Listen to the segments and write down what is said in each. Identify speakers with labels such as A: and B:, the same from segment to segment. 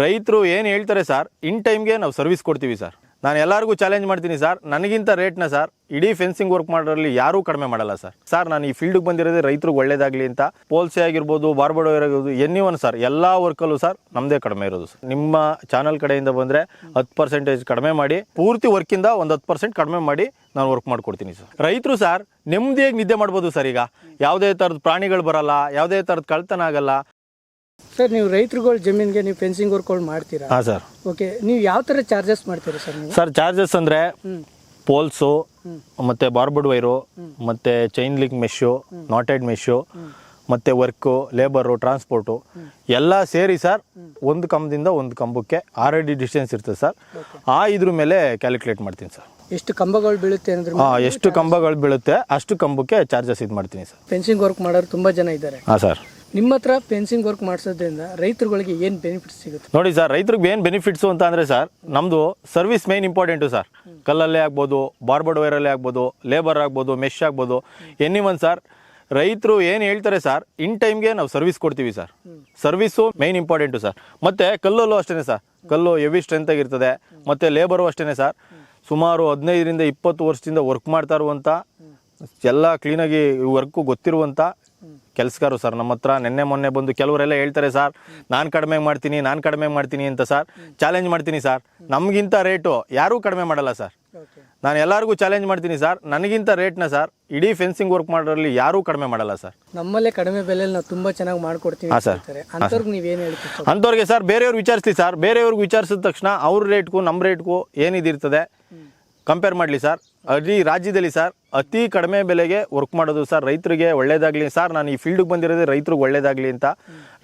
A: ರೈತರು ಏನು ಹೇಳ್ತಾರೆ ಸರ್? ಇನ್ ಟೈಮ್ಗೆ ನಾವು ಸರ್ವಿಸ್ ಕೊಡ್ತೀವಿ ಸರ್. ನಾನು ಎಲ್ಲರಿಗೂ ಚಾಲೆಂಜ್ ಮಾಡ್ತೀನಿ ಸರ್. ನನಗಿಂತ ರೇಟ್ನ ಸರ್, ಇಡೀ ಫೆನ್ಸಿಂಗ್ ವರ್ಕ್ ಮಾಡೋರಲ್ಲಿ ಯಾರೂ ಕಡಿಮೆ ಮಾಡಲ್ಲ ಸರ್. ಸರ್, ನಾನು ಈ ಫೀಲ್ಡ್ಗೆ ಬಂದಿರೋದೇ ರೈತರಿಗೆ ಒಳ್ಳೇದಾಗಲಿ ಅಂತ ಪೋಲ್ಸೆ ಆಗಿರ್ಬೋದು ಬಾರ್ಬಡೋ ಆಗಿರ್ಬೋದು ಎನಿ ಒನ್ ಸರ್, ಎಲ್ಲ ವರ್ಕಲ್ಲೂ ಸರ್ ನಮ್ಮದೇ ಕಡಿಮೆ ಇರೋದು ಸರ್. ನಿಮ್ಮ ಚಾನಲ್ ಕಡೆಯಿಂದ ಬಂದರೆ ಹತ್ತು ಪರ್ಸೆಂಟೇಜ್ ಕಡಿಮೆ ಮಾಡಿ, ಪೂರ್ತಿ ವರ್ಕಿಂದ ಒಂದು ಹತ್ತು ಪರ್ಸೆಂಟ್ ಕಡಿಮೆ ಮಾಡಿ ನಾನು ವರ್ಕ್ ಮಾಡಿಕೊಡ್ತೀನಿ ಸರ್. ರೈತರು ಸರ್, ನೆಮ್ಮದಿಯಾಗಿ ನಿದ್ದೆ ಮಾಡ್ಬೋದು ಸರ್ ಈಗ. ಯಾವುದೇ ಥರದ ಪ್ರಾಣಿಗಳು ಬರಲ್ಲ, ಯಾವುದೇ ಥರದ ಕಳ್ತನ ಆಗಲ್ಲ
B: ಸರ್ ನೀವು ರೈತರುಗಳ ಜಮೀನಿಗೆ ನೀವು ಫೆನ್ಸಿಂಗ್ ವರ್ಕ್ಗಳು ಮಾಡ್ತೀರಾ?
A: ಹಾಂ ಸರ್.
B: ಓಕೆ ನೀವು ಯಾವ ಥರ ಚಾರ್ಜಸ್ ಮಾಡ್ತೀರಾ ಸರ್ ನೀವು?
A: ಸರ್ ಚಾರ್ಜಸ್ ಅಂದರೆ ಪೋಲ್ಸು ಮತ್ತು ಬಾರ್ಬಡ್ ವೈರು ಮತ್ತು chain link mesh knotted mesh ಮತ್ತು ವರ್ಕು ಲೇಬರು ಟ್ರಾನ್ಸ್ಪೋರ್ಟು ಎಲ್ಲ ಸೇರಿ ಸರ್ ಒಂದು ಕಂಬದಿಂದ ಒಂದು ಕಂಬಕ್ಕೆ ಆರ್ ಡಿ ಡಿಸ್ಟೆನ್ಸ್ ಇರ್ತದೆ ಸರ್. ಆ ಇದ್ರ ಮೇಲೆ ಕ್ಯಾಲ್ಕುಲೇಟ್ ಮಾಡ್ತೀನಿ ಸರ್.
B: ಎಷ್ಟು ಕಂಬಗಳು ಬೀಳುತ್ತೆ ಅಂದ್ರೆ
A: ಹಾಂ ಎಷ್ಟು ಕಂಬಗಳು ಬೀಳುತ್ತೆ ಅಷ್ಟು ಕಂಬಕ್ಕೆ ಚಾರ್ಜಸ್ ಇದು ಮಾಡ್ತೀನಿ ಸರ್.
B: ಫೆನ್ಸಿಂಗ್ ವರ್ಕ್ ಮಾಡೋರು ತುಂಬ ಜನ ಇದ್ದಾರೆ.
A: ಹಾಂ ಸರ್.
B: ನಿಮ್ಮ ಹತ್ರ ಫೆನ್ಸಿಂಗ್ ವರ್ಕ್ ಮಾಡಿಸೋದ್ರಿಂದ ರೈತರುಗಳಿಗೆ ಏನು ಬೆನಿಫಿಟ್ ಸಿಗುತ್ತೆ?
A: ನೋಡಿ ಸರ್ ರೈತರಿಗೆ ಏನು ಬೆನಿಫಿಟ್ಸು ಅಂತ ಅಂದರೆ ಸರ್ ನಮ್ಮದು ಸರ್ವಿಸ್ ಮೇನ್ ಇಂಪಾರ್ಟೆಂಟು ಸರ್. ಕಲ್ಲಲ್ಲೇ ಆಗ್ಬೋದು ಬಾರ್ಬರ್ಡ್ ವೈರಲ್ಲೇ ಆಗ್ಬೋದು ಲೇಬರ್ ಆಗ್ಬೋದು ಮೆಶ್ ಆಗ್ಬೋದು. ಎನಿ ಒನ್ ಸರ್ ರೈತರು ಏನು ಹೇಳ್ತಾರೆ ಸರ್ ಇನ್ ಟೈಮ್ಗೆ ನಾವು ಸರ್ವಿಸ್ ಕೊಡ್ತೀವಿ sir. Service main important sir. ಮತ್ತು ಕಲ್ಲಲ್ಲೂ ಅಷ್ಟೇ ಸರ್. ಕಲ್ಲು ಹೆವಿ ಸ್ಟ್ರೆಂತ್ ಆಗಿರ್ತದೆ ಮತ್ತು ಲೇಬರು ಅಷ್ಟೇ ಸರ್. ಸುಮಾರು ಹದಿನೈದರಿಂದ ಇಪ್ಪತ್ತು ವರ್ಷದಿಂದ ವರ್ಕ್ ಮಾಡ್ತಾ ಇರುವಂಥ ಎಲ್ಲ ಕ್ಲೀನಾಗಿ ವರ್ಕು ಗೊತ್ತಿರುವಂಥ ಕೆಲಸಗಾರರು ಸರ್ ನಮ್ಮ ಹತ್ರ ನಿನ್ನೆ ಮೊನ್ನೆ ಬಂದು ಕೆಲವರೆಲ್ಲ ಹೇಳ್ತಾರೆ ಸರ್ ನಾನು ಕಡಿಮೆ ಮಾಡ್ತೀನಿ ನಾನು ಕಡಿಮೆ ಮಾಡ್ತೀನಿ ಅಂತ ಸರ್ ಚಾಲೆಂಜ್ ಮಾಡ್ತೀನಿ ಸರ್. ನಮಗಿಂತ ರೇಟು ಯಾರೂ ಕಡಿಮೆ ಮಾಡಲ್ಲ ಸರ್. ನಾನು ಎಲ್ಲರಿಗೂ ಚಾಲೆಂಜ್ ಮಾಡ್ತೀನಿ ಸರ್ ನನಗಿಂತ ರೇಟ್ನ ಸರ್ ಇಡೀ ಫೆನ್ಸಿಂಗ್ ವರ್ಕ್ ಮಾಡೋರಲ್ಲಿ ಯಾರೂ ಕಡಿಮೆ ಮಾಡಲ್ಲ ಸರ್.
B: ನಮ್ಮಲ್ಲೇ ಕಡಿಮೆ ಬೆಲೆಯಲ್ಲಿ ನಾವು ತುಂಬ ಚೆನ್ನಾಗಿ ಮಾಡ್ಕೊಡ್ತೀವಿ
A: ಸರ್.
B: ಅಂಥವ್ರಿಗೆ ನೀವೇನು ಹೇಳ್ತೀವಿ
A: ಅಂಥವ್ರಿಗೆ ಸರ್ ಬೇರೆಯವ್ರು ವಿಚಾರಿಸ್ಲಿ ಸರ್ ಬೇರೆಯವ್ರಿಗೆ ವಿಚಾರಿಸಿದ ತಕ್ಷಣ ಅವ್ರ ರೇಟ್ಗೂ ನಮ್ಮ ರೇಟ್ಗೂ ಏನಿದಿರ್ತದೆ ಕಂಪೇರ್ ಮಾಡಲಿ ಸರ್. ಅಡಿ ರಾಜ್ಯದಲ್ಲಿ ಸರ್ ಅತಿ ಕಡಿಮೆ ಬೆಲೆಗೆ ವರ್ಕ್ ಮಾಡೋದು ಸರ್ ರೈತರಿಗೆ ಒಳ್ಳೇದಾಗಲಿ. ಸರ್ ನಾನು ಈ ಫೀಲ್ಡ್ಗೆ ಬಂದಿರೋದೇ ರೈತರಿಗೆ ಒಳ್ಳೇದಾಗಲಿ ಅಂತ.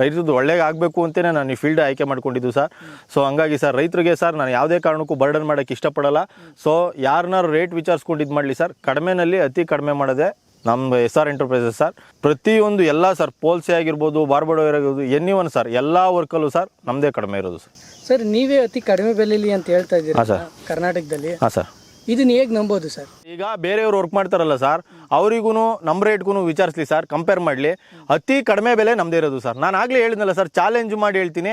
A: ರೈತರದ್ದು ಒಳ್ಳೇದು ಆಗಬೇಕು ಅಂತಲೇ ನಾನು ಈ ಫೀಲ್ಡ್ ಆಯ್ಕೆ ಮಾಡ್ಕೊಂಡಿದ್ದು ಸರ್ ಸೊ ಹಂಗಾಗಿ ಸರ್ ರೈತರಿಗೆ ಸರ್ ನಾನು ಯಾವುದೇ ಕಾರಣಕ್ಕೂ ಬರ್ಡನ್ ಮಾಡೋಕ್ಕೆ ಇಷ್ಟಪಡಲ್ಲ. ಸೊ ಯಾರನ್ನಾರು ರೇಟ್ ವಿಚಾರಿಸ್ಕೊಂಡು ಇದು ಮಾಡಲಿ ಸರ್ ಕಡಿಮೆನಲ್ಲಿ ಅತಿ ಕಡಿಮೆ ಮಾಡೋದೆ ನಮ್ಮ ಎಸ್ ಆರ್ ಎಂಟರ್ಪ್ರೈಸಸ್ ಸರ್ ಪ್ರತಿಯೊಂದು ಎಲ್ಲ ಸರ್ ಪೋಲ್ಸೆ ಆಗಿರ್ಬೋದು ಬಾರ್ಬಡೋ ಆಗಿರ್ಬೋದು ಎನಿ ಒನ್ ಸರ್ ಎಲ್ಲ ವರ್ಕಲ್ಲೂ ಸರ್ ನಮ್ಮದೇ ಕಡಿಮೆ ಇರೋದು ಸರ್
B: ಸರ್ ನೀವೇ ಅತಿ ಕಡಿಮೆ ಬೆಲೆಯಲ್ಲಿ ಅಂತ ಹೇಳ್ತಾ ಇದ್ದೀರಾ?
A: ಸರ್.
B: ಕರ್ನಾಟಕದಲ್ಲಿ?
A: ಹಾಂ ಸರ್
B: ಇದನ್ನ ಹೇಗೆ ನಂಬೋದು ಸರ್?
A: ಈಗ ಬೇರೆಯವ್ರು ವರ್ಕ್ ಮಾಡ್ತಾರಲ್ಲ ಸರ್ ಅವರಿಗೂ ನಮ್ಮ ರೇಟ್ಗೂ ವಿಚಾರಿಸ್ಲಿ ಸರ್ ಕಂಪೇರ್ ಮಾಡಲಿ. ಅತಿ ಕಡಿಮೆ ಬೆಲೆ ನಮ್ಮದೇ ಇರೋದು ಸರ್ ನಾನು ಆಗಲೇ ಹೇಳಿದ್ನಲ್ಲ ಸರ್ ಚಾಲೆಂಜ್ ಮಾಡಿ ಹೇಳ್ತೀನಿ.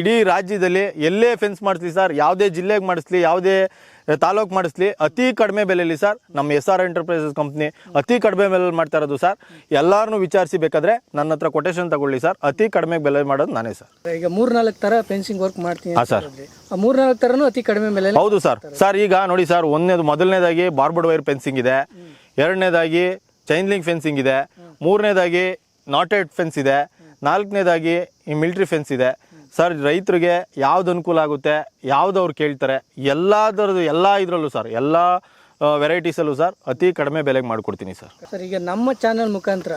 A: ಇಡೀ ರಾಜ್ಯದಲ್ಲಿ ಎಲ್ಲೇ ಫೆನ್ಸ್ ಮಾಡಿಸ್ಲಿ ಸರ್ ಯಾವುದೇ ಜಿಲ್ಲೆಗೆ ಮಾಡಿಸ್ಲಿ, ಯಾವುದೇ ತಾಲೂಕು ಮಾಡಿಸ್ಲಿ ಅತಿ ಕಡಿಮೆ ಬೆಲೆಯಲ್ಲಿ ಸರ್ ನಮ್ಮ ಎಸ್ ಆರ್ ಎಂಟರ್ಪ್ರೈಸಸ್ ಕಂಪ್ನಿ ಅತಿ ಕಡಿಮೆ ಬೆಲೆಯಲ್ಲಿ ಮಾಡ್ತಾ ಇರೋದು ಸರ್. ಎಲ್ಲರನ್ನೂ ವಿಚಾರಿಸಿ ಬೇಕಾದ್ರೆ ನನ್ನ ಹತ್ರ ಕೊಟೇಶನ್ ತಗೊಳ್ಳಿ ಸರ್. ಅತಿ ಕಡಿಮೆ ಬೆಲೆ ಮಾಡೋದು ನಾನೇ ಸರ್.
B: ಈಗ ಮೂರ್ನಾಲ್ಕು ತರ ಫೆನ್ಸಿಂಗ್ ವರ್ಕ್ ಮಾಡ್ತೀನಿ
A: ಹಾಂ ಸರ್.
B: ಮೂರ್ನಾಲ್ಕು ತರನು ಅತಿ ಕಡಿಮೆ ಬೆಲೆ
A: ಹೌದು ಸರ್. ಸರ್ ಈಗ ನೋಡಿ ಸರ್ ಒಂದನೇದು ಮೊದಲನೇದಾಗಿ ಬಾರ್ಬಡ್ ವೈರ್ ಫೆನ್ಸಿಂಗ್ ಇದೆ. ಎರಡನೇದಾಗಿ ಚೈನ್ ಲಿಂಕ್ ಫೆನ್ಸಿಂಗ್ ಇದೆ. ಮೂರನೇದಾಗಿ ನಾಟೆಡ್ ಫೆನ್ಸ್ ಇದೆ. ನಾಲ್ಕನೇದಾಗಿ ಈ ಮಿಲ್ಟ್ರಿ ಫೆನ್ಸ್ ಇದೆ. ಸರ್ ರೈತರಿಗೆ ಯಾವ್ದು ಅನುಕೂಲ ಆಗುತ್ತೆ? ಯಾವ್ದು ಅವ್ರು ಕೇಳ್ತಾರೆ? ಎಲ್ಲದರದ್ದು ಎಲ್ಲ ಇದರಲ್ಲೂ ಸರ್ ಎಲ್ಲ ವೆರೈಟೀಸಲ್ಲೂ ಸರ್ ಅತಿ ಕಡಿಮೆ ಬೆಲೆಗೆ ಮಾಡ್ಕೊಡ್ತೀನಿ ಸರ್.
B: ಸರ್ ಈಗ ನಮ್ಮ ಚಾನೆಲ್ ಮುಖಾಂತರ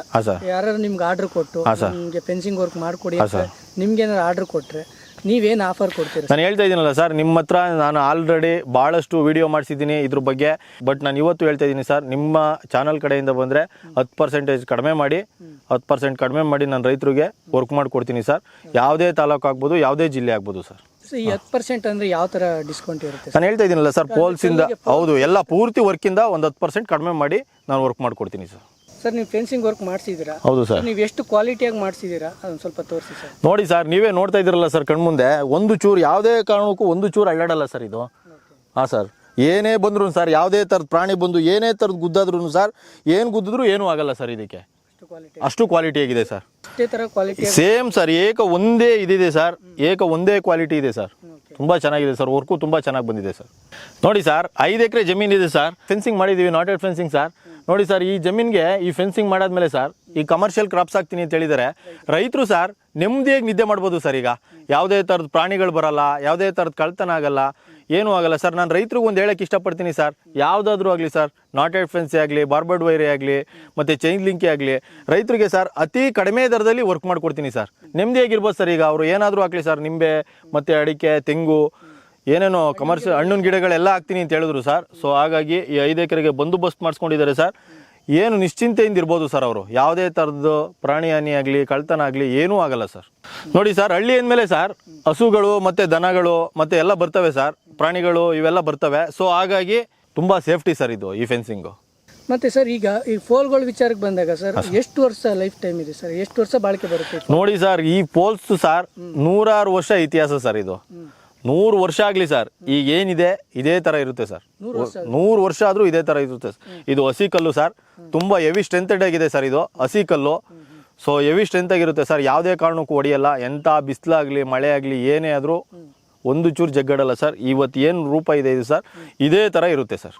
B: ಯಾರು ನಿಮ್ಗೆ ಆರ್ಡರ್ ಕೊಟ್ಟು ನಿಮ್ಗೆ ಫೆನ್ಸಿಂಗ್ ವರ್ಕ್ ಮಾಡಿಕೊಡಿ ಸರ್. ನಿಮ್ಗೆ ಏನಾದ್ರು ಆರ್ಡರ್ ಕೊಟ್ರೆ ನೀವೇನು ಆಫರ್ ಕೊಡ್ತೀರಿ
A: ನಾನು ಹೇಳ್ತಾ ಇದ್ದೀನಲ್ಲ ಸರ್ ನಿಮ್ಮ ಹತ್ರ ನಾನು ಆಲ್ರೆಡಿ ಭಾಳಷ್ಟು ವಿಡಿಯೋ ಮಾಡಿಸಿದ್ದೀನಿ ಇದ್ರ ಬಗ್ಗೆ ಬಟ್ ನಾನು ಇವತ್ತು ಹೇಳ್ತಾ ಇದ್ದೀನಿ ಸರ್ ನಿಮ್ಮ ಚಾನಲ್ ಕಡೆಯಿಂದ ಬಂದರೆ ಹತ್ತು ಪರ್ಸೆಂಟೇಜ್ ಕಡಿಮೆ ಮಾಡಿ ಹತ್ತು ಪರ್ಸೆಂಟ್ ಕಡಿಮೆ ಮಾಡಿ ನಾನು ರೈತರಿಗೆ ವರ್ಕ್ ಮಾಡಿಕೊಡ್ತೀನಿ ಸರ್ ಯಾವುದೇ ತಾಲೂಕು ಆಗ್ಬೋದು ಯಾವುದೇ ಜಿಲ್ಲೆ ಆಗ್ಬೋದು ಸರ್
B: ಈ ಹತ್ತು ಪರ್ಸೆಂಟ್ ಅಂದ್ರೆ ಯಾವ ತರ ಡಿಸ್ಕೌಂಟ್ ಇರುತ್ತೆ
A: ನಾನು ಹೇಳ್ತಾ ಇದ್ದೀನಲ್ಲ ಸರ್ ಪೋಲ್ಸಿಂದ ಹೌದು ಎಲ್ಲ ಪೂರ್ತಿ ವರ್ಕಿಂದ ಒಂದು ಹತ್ತು ಪರ್ಸೆಂಟ್ ಕಡಿಮೆ ಮಾಡಿ ನಾನು ವರ್ಕ್ ಮಾಡಿಕೊಡ್ತೀನಿ ಸರ್
B: ಸರ್ ನೀವು ಫೆನ್ಸಿಂಗ್ ವರ್ಕ್ ಮಾಡಿಸಿದ್ದೀರಾ?
A: ಹೌದು ಸರ್.
B: ನೀವು ಎಷ್ಟು ಕ್ವಾಲಿಟಿಯಾಗಿ ಮಾಡಿಸಿದ್ದೀರಾ? ಅದೊಂದು ಸ್ವಲ್ಪ ತೋರಿಸಿ ಸರ್.
A: ನೋಡಿ ಸರ್ ನೀವೇ ನೋಡ್ತಾ ಇದ್ದೀರಲ್ಲ ಸರ್ ಕಣ್ಮುಂದೆ ಒಂದು ಚೂರು ಯಾವುದೇ ಕಾರಣಕ್ಕೂ ಒಂದು ಚೂರು ಅಳ್ಳಾಡಲ್ಲ ಸರ್ ಇದು. ಹಾಂ ಸರ್ ಏನೇ ಬಂದ್ರು ಸರ್ ಯಾವುದೇ ಥರದ ಪ್ರಾಣಿ ಬಂದು ಏನೇ ಥರದ ಗುದ್ದಾದ್ರೂ ಸರ್ ಏನು ಗುದ್ದಿದ್ರು ಏನೂ ಆಗಲ್ಲ ಸರ್ ಇದಕ್ಕೆ.
B: ಕ್ವಾಲಿಟಿ
A: ಅಷ್ಟು ಕ್ವಾಲಿಟಿ ಆಗಿದೆ ಸರ್.
B: ಅಷ್ಟೇ ಥರ ಕ್ವಾಲಿಟಿ
A: ಸೇಮ್ ಸರ್ ಏಕ ಒಂದೇ ಇದಿದೆ ಸರ್. ಏಕ ಒಂದೇ ಕ್ವಾಲಿಟಿ ಇದೆ ಸರ್. ತುಂಬ ಚೆನ್ನಾಗಿದೆ ಸರ್ ವರ್ಕು ತುಂಬ ಚೆನ್ನಾಗಿ ಬಂದಿದೆ ಸರ್. ನೋಡಿ ಸರ್ ಐದು ಎಕರೆ ಜಮೀನಿದೆ ಸರ್. ಫೆನ್ಸಿಂಗ್ ಮಾಡಿದ್ದೀವಿ ಎಡ್ ಫೆನ್ಸಿಂಗ್ ಸರ್. ನೋಡಿ ಸರ್, ಈ ಜಮೀನಿಗೆ ಈ ಫೆನ್ಸಿಂಗ್ ಮಾಡಾದ್ಮೇಲೆ ಸರ್, ಈ ಕಮರ್ಷಿಯಲ್ ಕ್ರಾಪ್ಸ್ ಹಾಕ್ತೀನಿ ಅಂತ ಹೇಳಿದರೆ. ರೈತರು ಸರ್, ನೆಮ್ಮದಿಯಾಗಿ ನಿದ್ದೆ ಮಾಡ್ಬೋದು ಸರ್ ಈಗ. ಯಾವುದೇ ಥರದ ಪ್ರಾಣಿಗಳು ಬರಲ್ಲ, ಯಾವುದೇ ಥರದ ಕಳ್ತನ ಆಗಲ್ಲ, ಏನೂ ಆಗಲ್ಲ ಸರ್. ನಾನು ರೈತರಿಗೂ ಒಂದು ಹೇಳಕ್ಕೆ ಇಷ್ಟಪಡ್ತೀನಿ ಸರ್. ಯಾವುದಾದ್ರೂ ಆಗಲಿ ಸರ್ ನಾಟೆಡ್ ಫೆನ್ಸಿ ಆಗಲಿ ಬಾರ್ಬರ್ಡ್ ವೈರೇ ಆಗಲಿ, ಮತ್ತು ಚೈನ್ ಲಿಂಕಿ ಆಗಲಿ, ರೈತರಿಗೆ ಸರ್, ಅತಿ ಕಡಿಮೆ ದರದಲ್ಲಿ ವರ್ಕ್ ಮಾಡಿಕೊಡ್ತೀನಿ ಸರ್. ನೆಮ್ಮದಿಯಾಗಿರ್ಬೋದು ಸರ್ ಈಗ. ಅವರು ಏನಾದರೂ ಆಗಲಿ ಸರ್, ನಿಂಬೆ, ಮತ್ತು ಅಡಿಕೆ, ತೆಂಗು ಏನೇನೋ ಕಮರ್ಷಿಯಲ್ ಹಣ್ಣಿನ ಗಿಡಗಳೆಲ್ಲ ಹಾಕ್ತೀನಿ ಅಂತ ಹೇಳಿದ್ರು ಸರ್ ಸೊ ಹಾಗಾಗಿ ಈ ಐದು ಎಕರೆಗೆ ಬಂದೋಬಸ್ತ್ ಮಾಡಿಸ್ಕೊಂಡಿದ್ದಾರೆ ಸರ್ ಏನು ನಿಶ್ಚಿಂತೆಯಿಂದ ಇರ್ಬೋದು ಸರ್ ಅವರು. ಯಾವುದೇ ಥರದ್ದು ಪ್ರಾಣಿ ಹಾನಿ ಆಗಲಿ ಕಳ್ತನ ಆಗಲಿ ಏನೂ ಆಗಲ್ಲ ಸರ್ ನೋಡಿ ಸರ್ ಹಳ್ಳಿ ಅಂದಮೇಲೆ ಸರ್ ಹಸುಗಳು ಮತ್ತು ದನಗಳು ಮತ್ತು ಎಲ್ಲ ಬರ್ತವೆ ಸರ್ ಪ್ರಾಣಿಗಳು ಇವೆಲ್ಲ ಬರ್ತವೆ. ಸೊ ಹಾಗಾಗಿ ತುಂಬ ಸೇಫ್ಟಿ ಸರ್ ಇದು ಈ ಫೆನ್ಸಿಂಗು
B: ಮತ್ತೆ ಸರ್ ಈಗ ಈ ಫೋಲ್ಗಳ ವಿಚಾರಕ್ಕೆ ಬಂದಾಗ ಸರ್ ಎಷ್ಟು ವರ್ಷ ಲೈಫ್ ಟೈಮ್ ಇದೆ ಸರ್ ಎಷ್ಟು ವರ್ಷ ಬಾಳಿಕೆ ಬರುತ್ತೆ
A: ನೋಡಿ ಸರ್ ಈ ಪೋಲ್ಸ್ ಸರ್ ನೂರಾರು ವರ್ಷ ಇತಿಹಾಸ ಸರ್ ಇದು. ನೂರು ವರ್ಷ ಆಗಲಿ ಸರ್ ಈಗ ಏನಿದೆ ಇದೇ ಥರ ಇರುತ್ತೆ ಸರ್ ನೂರು ವರ್ಷ ಆದರೂ. ಇದೇ ಥರ ಇರುತ್ತೆ ಸರ್ ಇದು ಹಸಿ ಕಲ್ಲು ಸರ್ ತುಂಬ ಹೆವಿ ಸ್ಟ್ರೆಂಥೆಡ್ ಆಗಿದೆ ಸರ್ ಇದು ಹಸಿ ಕಲ್ಲು. ಸೊ ಹೆವಿ ಸ್ಟ್ರೆಂತ್ ಆಗಿರುತ್ತೆ ಸರ್ ಯಾವುದೇ ಕಾರಣಕ್ಕೂ ಹೊಡೆಯಲ್ಲ. ಎಂಥ ಬಿಸಿಲಾಗಲಿ ಮಳೆ ಆಗಲಿ ಏನೇ ಆದರೂ ಒಂದು ಚೂರು ಜಗ್ಗಡಲ್ಲ ಸರ್ ಇವತ್ತು ಏನು ರೂಪ ಇದೆ ಇದು ಸರ್ ಇದೇ ಥರ ಇರುತ್ತೆ ಸರ್